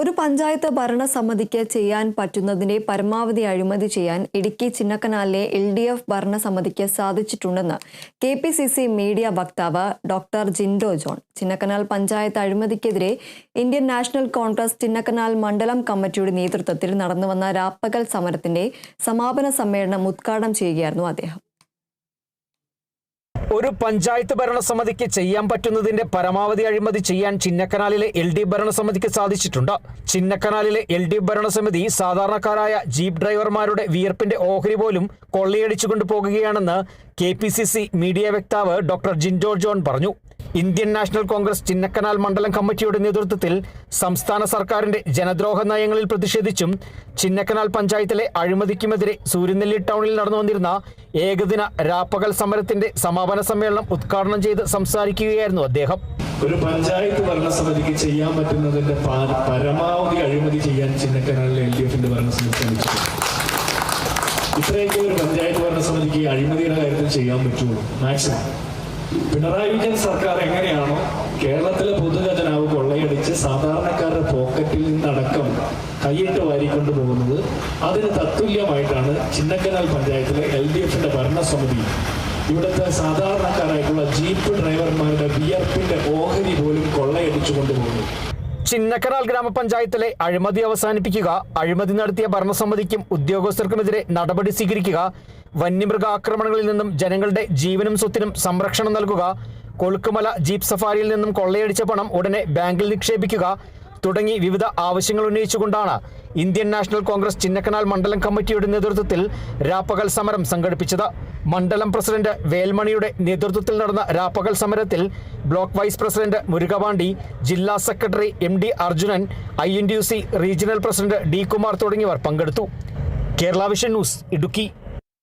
ഒരു പഞ്ചായത്ത് ഭരണസമിതിക്ക് ചെയ്യാൻ പറ്റുന്നതിനെ പരമാവധി അഴിമതി ചെയ്യാൻ ഇടുക്കി ചിന്നക്കനാലിലെ എൽ ഡി എഫ് ഭരണസമിതിക്ക് സാധിച്ചിട്ടുണ്ടെന്ന് K P C C media വക്താവ് ഡോക്ടർ ജിൻഡോ ജോൺ. ചിന്നക്കനാൽ പഞ്ചായത്ത് അഴിമതിക്കെതിരെ ഇന്ത്യൻ നാഷണൽ കോൺഗ്രസ് ചിന്നക്കനാൽ മണ്ഡലം കമ്മിറ്റിയുടെ നേതൃത്വത്തിൽ നടന്നുവന്ന രാപ്പകൽ സമരത്തിന്റെ സമാപന സമ്മേളനം ഉദ്ഘാടനം ചെയ്യുകയായിരുന്നു അദ്ദേഹം. ഒരു പഞ്ചായത്ത് ഭരണസമിതിക്ക് ചെയ്യാൻ പറ്റുന്നതിന്റെ പരമാവധി അഴിമതി ചെയ്യാൻ ചിന്നക്കനാലിലെ എൽ ഡി ഭരണസമിതിക്ക് സാധിച്ചിട്ടുണ്ട്. ചിന്നക്കനാലിലെ എൽ ഡി ഭരണസമിതി സാധാരണക്കാരായ ജീപ്പ് ഡ്രൈവർമാരുടെ വിയർപ്പിന്റെ ഓഹരി പോലും കൊള്ളിയടിച്ചുകൊണ്ട് പോകുകയാണെന്ന് കെ മീഡിയ വക്താവ് ഡോക്ടർ ജിൻഡോ ജോൺ പറഞ്ഞു. ഇന്ത്യൻ നാഷണൽ കോൺഗ്രസ് ചിന്നക്കനാൽ മണ്ഡലം കമ്മിറ്റിയുടെ നേതൃത്വത്തിൽ സംസ്ഥാന സർക്കാരിന്റെ ജനദ്രോഹ നയങ്ങളിൽ പ്രതിഷേധിച്ചും ചിന്നക്കനാൽ പഞ്ചായത്തിലെ അഴിമതിക്കുമെതിരെ സൂര്യനെല്ലി ടൗണിൽ നടന്നു വന്നിരുന്ന ഏകദിന രാപ്പകൽ സമരത്തിന്റെ സമാപന സമ്മേളനം ഉദ്ഘാടനം ചെയ്ത് സംസാരിക്കുകയായിരുന്നു അദ്ദേഹം. ഒരു പഞ്ചായത്ത് ഭരണസമിതിക്ക് ചെയ്യാൻ പറ്റുന്നതിന്റെ പരമാവധി അഴിമതി ചെയ്യാൻ ചിന്നക്കനാലിലെ എൽ ഡി എഫിന്റെ ഭരണസമിതി ശ്രമിച്ചു ഇത്രയൊക്കെ ഒരു പഞ്ചായത്ത് ഭരണസമിതിക്ക് അഴിമതിയുടെ കാര്യത്തിൽ ചെയ്യാൻ പറ്റുള്ളൂ. മാക്സിമം. പിണറായി വിജയൻ സർക്കാർ എങ്ങനെയാണോ കേരളത്തിലെ പൊതുഖജനാവ് കൊള്ളയടിച്ച് സാധാരണക്കാരുടെ പോക്കറ്റിൽ നിന്നടക്കം കൈയിട്ട് വാരിക്കൊണ്ടു പോകുന്നത് അതിന് തത്തുല്യമായിട്ടാണ് ചിന്നക്കനാൽ പഞ്ചായത്തിലെ എൽ ഡി എഫിന്റെ ഭരണസമിതി. ഇവിടുത്തെ സാധാരണക്കാരായിട്ടുള്ള ജീപ്പ് ഡ്രൈവർമാരുടെ വിയർപ്പിന്റെ ഓഹരി പോലും കൊള്ളയടിച്ചു കൊണ്ടുപോകുന്നു ചിന്നക്കനാൽ ഗ്രാമപഞ്ചായത്തിലെ അഴിമതി അവസാനിപ്പിക്കുക അഴിമതി നടത്തിയ ഭരണസമിതിക്കും ഉദ്യോഗസ്ഥർക്കുമെതിരെ നടപടി സ്വീകരിക്കുക വന്യമൃഗ ആക്രമണങ്ങളിൽ നിന്നും ജനങ്ങളുടെ ജീവനും സ്വത്തിനും സംരക്ഷണം നൽകുക കൊളുക്കുമല ജീപ്പ് സഫാരിയിൽ നിന്നും കൊള്ളയടിച്ച പണം ഉടനെ ബാങ്കിൽ നിക്ഷേപിക്കുക തുടങ്ങി വിവിധ ആവശ്യങ്ങൾ ഉന്നയിച്ചുകൊണ്ടാണ് ഇന്ത്യൻ നാഷണൽ കോൺഗ്രസ് ചിന്നക്കനാൽ മണ്ഡലം കമ്മിറ്റിയുടെ നേതൃത്വത്തിൽ രാപ്പകൽ സമരം സംഘടിപ്പിച്ചത്. മണ്ഡലം പ്രസിഡന്റ് വേൽമണിയുടെ നേതൃത്വത്തിൽ നടന്ന രാപ്പകൽ സമരത്തിൽ ബ്ലോക്ക് വൈസ് പ്രസിഡന്റ് മുരുകവാണ്ടി ജില്ലാ secretary M D Arjunan I N D U C regional president D Kumar തുടങ്ങിയവർ പങ്കെടുത്തു. Kerala vision news Idukki.